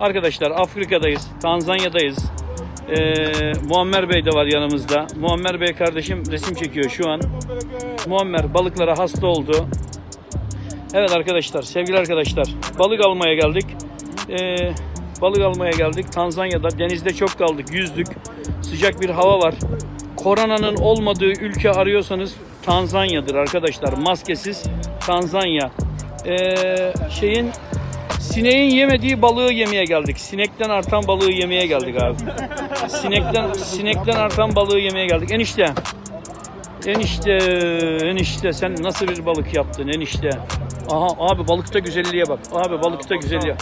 Arkadaşlar Afrika'dayız, Tanzanya'dayız. Ee, Muammer Bey de var yanımızda. Muammer Bey kardeşim resim çekiyor şu an. Muammer balıklara hasta oldu. Evet arkadaşlar, sevgili arkadaşlar, balık almaya geldik. Ee, balık almaya geldik. Tanzanya'da denizde çok kaldık, yüzdük. Sıcak bir hava var. Koronanın olmadığı ülke arıyorsanız Tanzanya'dır arkadaşlar. Maskesiz Tanzanya. Ee, şeyin Sineğin yemediği balığı yemeye geldik. Sinekten artan balığı yemeye geldik abi. Sinekten sinekten artan balığı yemeye geldik. Enişte. Enişte, enişte sen nasıl bir balık yaptın enişte? Aha abi balıkta güzelliğe bak. Abi balıkta güzelliğe.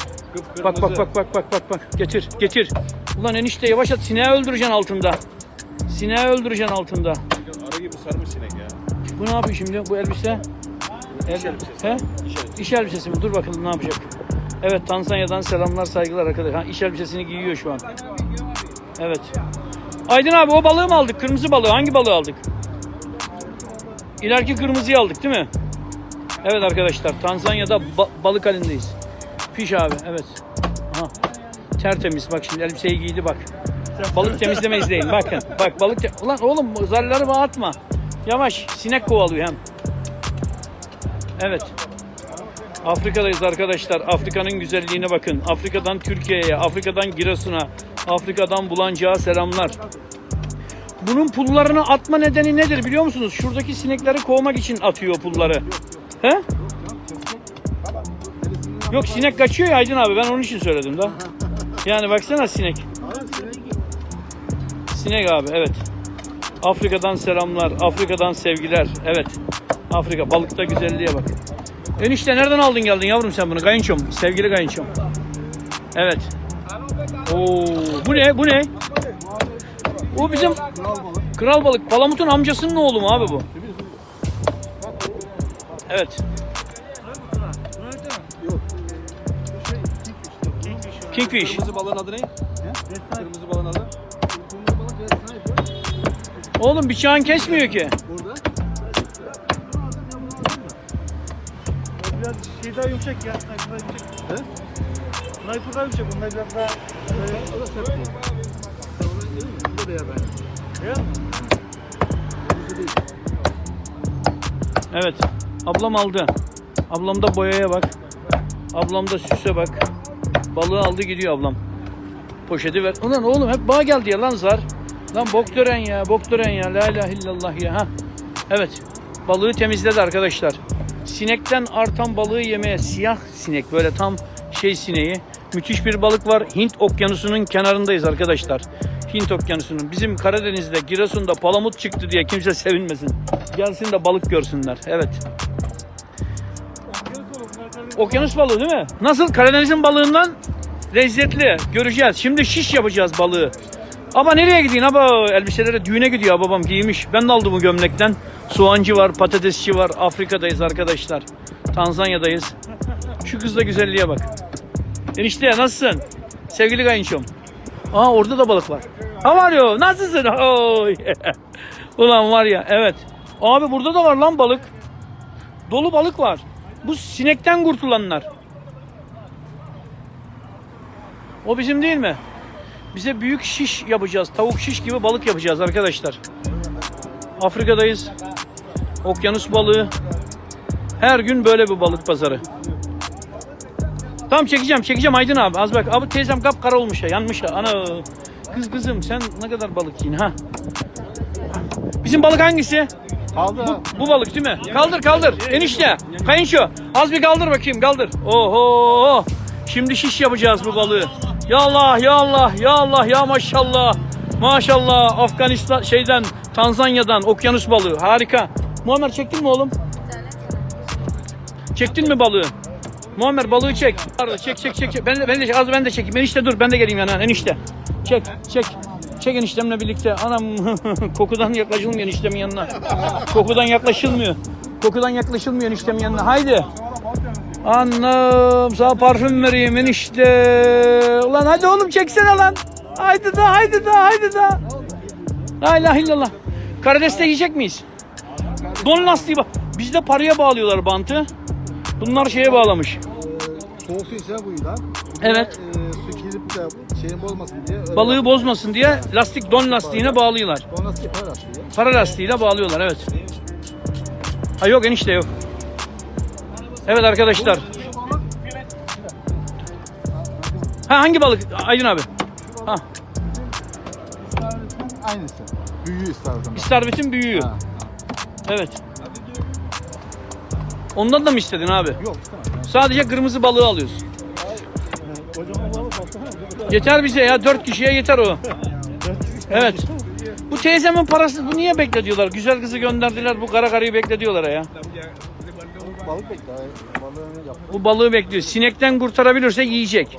Bak bak bak bak bak bak bak. Getir getir. Ulan enişte yavaş at sineği öldüreceksin altında. Sineği öldüreceksin altında. Arı gibi sarmış sinek. Bu ne yapıyor şimdi bu elbise? El, elbisesi. He? İş elbisesi mi? Dur bakalım ne yapacak. Evet Tanzanya'dan selamlar saygılar arkadaşlar. Ha, iş elbisesini giyiyor şu an. Evet. Aydın abi o balığı mı aldık? Kırmızı balığı. Hangi balığı aldık? İleriki kırmızıyı aldık değil mi? Evet arkadaşlar Tanzanya'da ba- balık halindeyiz. Fiş abi evet. Aha. Tertemiz bak şimdi elbiseyi giydi bak. Balık temizleme izleyin bakın. Bak balık te- Ulan oğlum zarları bağ atma. Yavaş sinek kovalıyor hem. Evet. Afrika'dayız arkadaşlar. Afrika'nın güzelliğine bakın. Afrika'dan Türkiye'ye, Afrika'dan Giresun'a, Afrika'dan Bulancak'a selamlar. Bunun pullarını atma nedeni nedir biliyor musunuz? Şuradaki sinekleri kovmak için atıyor pulları. He? Yok sinek kaçıyor ya Aydın abi ben onun için söyledim da. Yani baksana sinek. Sinek abi evet. Afrika'dan selamlar, Afrika'dan sevgiler. Evet. Afrika balıkta güzelliğe bak. Enişte nereden aldın geldin yavrum sen bunu? Kayınçom, sevgili kayınçom. Evet. Oo, bu ne? Bu ne? O bizim kral balık. Palamut'un amcasının oğlu mu abi bu? Evet. Kingfish. Kırmızı balığın adı ne? Kırmızı balığın adı? Oğlum bıçağın kesmiyor ki. Biraz şey daha yumuşak ya. Sniper daha yumuşak. He? Sniper daha yumuşak. Bunlar biraz daha... E, o da sert bu. Bu da ya ben. Ya? Evet. Ablam aldı. Ablam da boyaya bak. Ablam da süse bak. Balığı aldı gidiyor ablam. Poşeti ver. Ulan oğlum hep bağ geldi ya lan zar. Lan bok tören ya, bok tören ya. La ilahe illallah ya. Ha. Evet. Balığı temizledi arkadaşlar. Sinekten artan balığı yemeye siyah sinek böyle tam şey sineği. Müthiş bir balık var. Hint okyanusunun kenarındayız arkadaşlar. Hint okyanusunun. Bizim Karadeniz'de, Giresun'da palamut çıktı diye kimse sevinmesin. Gelsin de balık görsünler. Evet. Okyanus balığı değil mi? Nasıl? Karadeniz'in balığından lezzetli. Göreceğiz. Şimdi şiş yapacağız balığı. Ama nereye gidiyorsun? Aba elbiselere düğüne gidiyor babam giymiş. Ben de aldım bu gömlekten. Soğancı var, patatesçi var. Afrika'dayız arkadaşlar. Tanzanya'dayız. Şu kızla güzelliğe bak. Enişte nasılsın? Sevgili kayınçom. Aa orada da balık var. Ha var ya nasılsın? Oy. Ulan var ya evet. Abi burada da var lan balık. Dolu balık var. Bu sinekten kurtulanlar. O bizim değil mi? Bize büyük şiş yapacağız. Tavuk şiş gibi balık yapacağız arkadaşlar. Afrika'dayız. Okyanus balığı. Her gün böyle bir balık pazarı. Tamam çekeceğim çekeceğim Aydın abi. Az bak. Abi teyzem kapkara olmuş ya yanmış ya. Ana. Kız kızım sen ne kadar balık yiyin ha. Bizim balık hangisi? Kaldı Bu, bu balık değil mi? Kaldır kaldır. Enişte. Kayınço. Az bir kaldır bakayım kaldır. Oho. Şimdi şiş yapacağız bu balığı. Ya Allah ya Allah ya Allah ya maşallah. Maşallah Afganistan şeyden Tanzanya'dan okyanus balığı harika. Muammer çektin mi oğlum? Çektin mi balığı? Muammer balığı çek. Çek çek çek. çek. Ben de, ben de az ben de çekeyim. Enişte dur ben de geleyim yana. Enişte. Çek çek. Çek eniştemle birlikte. Anam kokudan yaklaşılmıyor eniştemin yanına. Kokudan yaklaşılmıyor. Kokudan yaklaşılmıyor eniştemin yanına. Haydi. Annem sana parfüm vereyim enişte. Ulan hadi oğlum çeksene lan. Haydi da haydi da haydi da. La ilahe illallah. Karides'te yiyecek miyiz? Don lastiği bak. Bizde paraya bağlıyorlar bantı. Bunlar şeye bağlamış. Soğuk su içine koyuyorlar. Evet. Ee, su girip de şeyin bozmasın diye. öyle Balığı bozmasın diye lastik don lastiğine bağlıyorlar. Sonra nasıl yapar aslında? Para lastiğiyle bağlıyorlar evet. Ha yok enişte yok. Evet arkadaşlar. Ha hangi balık? Aydın abi. Ha İstavrit'in aynısı. Büyüğü istavritin. istavritin büyüğü. Ha. Evet. Ondan da mı istedin abi? Yok istemem. Sadece kırmızı balığı alıyorsun. Kocaman balık baksana. Yeter bize ya. Dört kişiye yeter o. Evet. Bu teyzemin parası bu niye bekletiyorlar? Güzel kızı gönderdiler bu kara karıyı bekletiyorlar ya. Balık. Balığını. Bu balığı bekliyor. Sinekten kurtarabilirse yiyecek.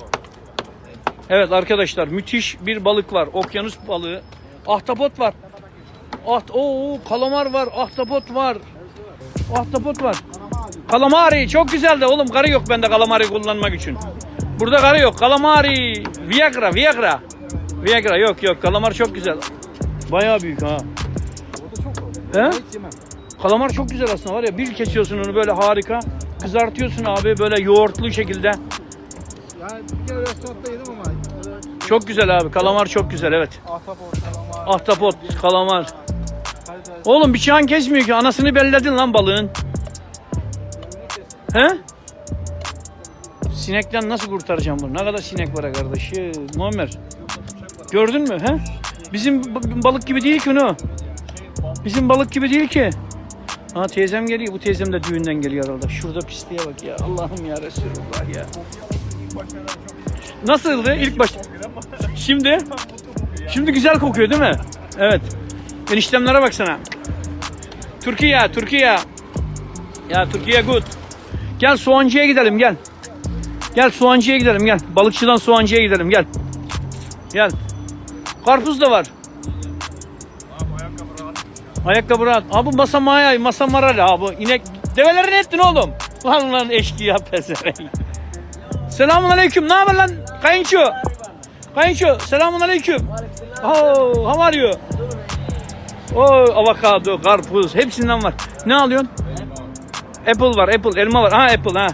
Evet arkadaşlar müthiş bir balık var. Okyanus balığı. Ahtapot var. Aht Oo, kalamar var. Ahtapot var. Ahtapot var. Kalamari çok güzel de oğlum karı yok bende kalamari kullanmak için. Burada karı yok. Kalamari. Viagra, Viagra. Viagra yok yok. Kalamar çok güzel. Bayağı büyük ha. O. He? Kalamar çok güzel aslında var ya. Bir kesiyorsun onu böyle harika. Kızartıyorsun abi böyle yoğurtlu şekilde. Yani bir kere restoranda yedim Çok güzel abi. Kalamar çok güzel evet. Ahtapot, kalamar, Ahtapot, kalamar. Oğlum bıçağın kesmiyor ki. Anasını belledin lan balığın. He? Sinekten nasıl kurtaracağım bunu? Ne kadar sinek var kardeşim. Muammer. Gördün mü? He? Bizim balık gibi değil ki onu. Bizim balık gibi değil ki. Ha teyzem geliyor. Bu teyzem de düğünden geliyor herhalde. Şurada pisliğe bak ya. Allah'ım ya Resulullah ya. Nasıldı ilk baş? Şimdi? Şimdi güzel kokuyor değil mi? Evet. Eniştemlere baksana. Türkiye, Türkiye. Ya Türkiye good. Gel soğancıya gidelim gel. Gel soğancıya gidelim gel. Balıkçıdan soğancıya gidelim gel. Gel. Karpuz da var. Ayakkabı rahat. Abi masa maya, masa marali abi. İnek develeri ne ettin oğlum? Lan lan eşkıya pezevenk. Selamun aleyküm. Ne haber lan? Kayınço. Kayınço. Selamun aleyküm. Oh, how are you? Oh, avokado, karpuz hepsinden var. Ne alıyorsun? Apple var, apple, elma var. Ha apple ha.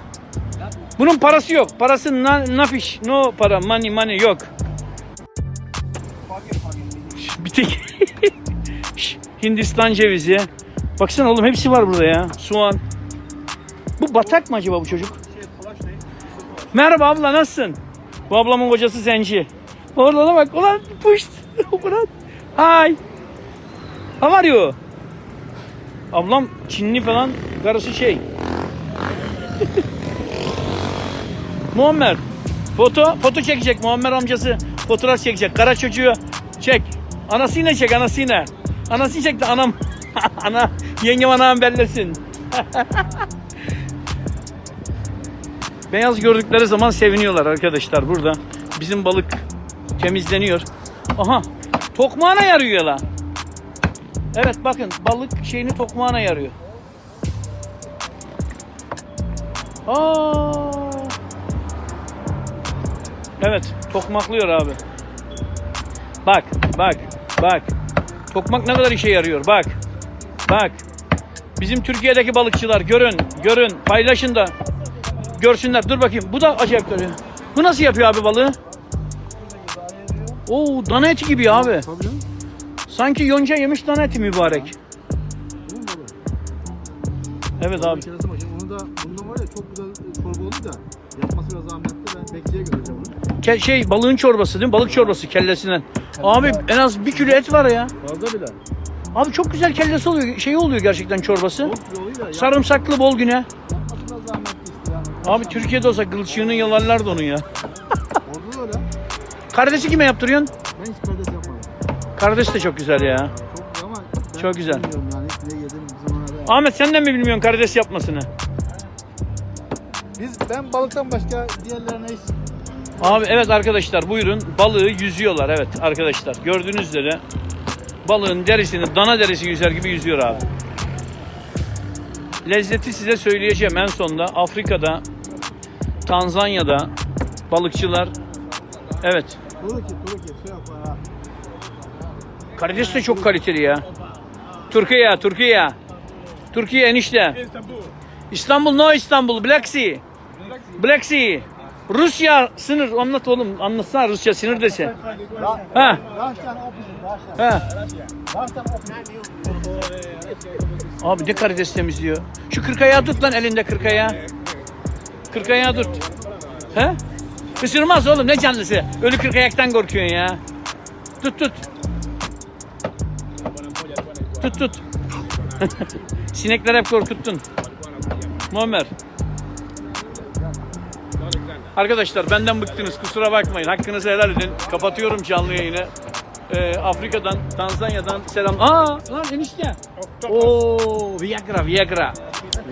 Bunun parası yok. Parası na, nafiş. No para, money, money yok. Bir tek Hindistan cevizi. Baksana oğlum hepsi var burada ya. Soğan. Bu batak mı acaba bu çocuk? Merhaba abla nasılsın? Bu ablamın kocası Zenci. Orada bak ulan puşt. ulan. Hi. How are you? Ablam Çinli falan karısı şey. Muammer. Foto, foto çekecek Muammer amcası. Fotoğraf çekecek. Kara çocuğu çek. Anasıyla çek anasıyla. Anasını çek de anam. Ana, yengem anam bellesin. Beyaz gördükleri zaman seviniyorlar arkadaşlar burada. Bizim balık temizleniyor. Aha, tokmağına yarıyor la. Evet bakın balık şeyini tokmağına yarıyor. Aa. Evet, tokmaklıyor abi. Bak, bak, bak. Tokmak ne kadar işe yarıyor. Bak. Bak. Bizim Türkiye'deki balıkçılar görün, görün, paylaşın da görsünler. Dur bakayım. Bu da acayip görüyor. Bu nasıl yapıyor abi balığı? Oo, dana eti gibi abi. Tabii canım. Sanki yonca yemiş dana eti mübarek. Evet abi. Şimdi Onu da, bundan var ya çok güzel çorba oldu da yapması biraz zahmetli. Ben bekçiye götüreceğim onu. Ke- şey balığın çorbası değil mi? Balık çorbası kellesinden. Abi en az bir kilo et var ya. Fazla bile. Abi çok güzel kellesi oluyor. Şey oluyor gerçekten çorbası. Çok güzel oluyor da yap- Sarımsaklı bol güne. yapması biraz zahmetli işte yani. Abi Türkiye'de olsa kılçığını yalarlardı onun ya. Karidesi kime yaptırıyorsun? Ben hiç karides yapmadım. Karides de çok güzel ya. Çok güzel ama ben Çok güzel. bilmiyorum yani. Ne yedim bizim orada. Ahmet sen de mi bilmiyorsun karides yapmasını? Biz ben balıktan başka diğerlerine hiç Abi evet arkadaşlar buyurun balığı yüzüyorlar evet arkadaşlar gördüğünüz üzere balığın derisini dana derisi yüzer gibi yüzüyor abi. Lezzeti size söyleyeceğim en sonunda Afrika'da Tanzanya'da balıkçılar evet yapar ha. karides de çok kaliteli ya. Türkiye Türkiye Türkiye enişte İstanbul no İstanbul Black Sea. Black Sea. Rusya sınır anlat oğlum anlatsana Rusya sınır dese. Ha ha. Abi ne karides temizliyor. Şu kırk ayağı tut lan elinde kırk ayağı. Kırk ayağı tut. He? Isırmaz oğlum ne canlısı. Ölü kırk ayaktan korkuyorsun ya. Tut tut. Tut tut. Sinekler hep korkuttun. Muammer. Arkadaşlar benden bıktınız kusura bakmayın. Hakkınızı helal edin. Kapatıyorum canlı yayını. Ee, Afrika'dan, Tanzanya'dan selam. Aa lan enişte. Oo Viagra, Viagra.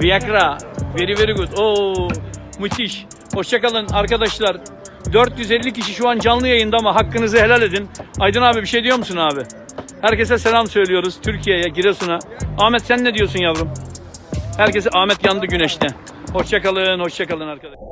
Viagra. Very very good. Oo müthiş. Hoşçakalın arkadaşlar. 450 kişi şu an canlı yayında ama hakkınızı helal edin. Aydın abi bir şey diyor musun abi? Herkese selam söylüyoruz Türkiye'ye, Giresun'a. Ahmet sen ne diyorsun yavrum? Herkese Ahmet yandı güneşte. Hoşçakalın, hoşçakalın arkadaşlar.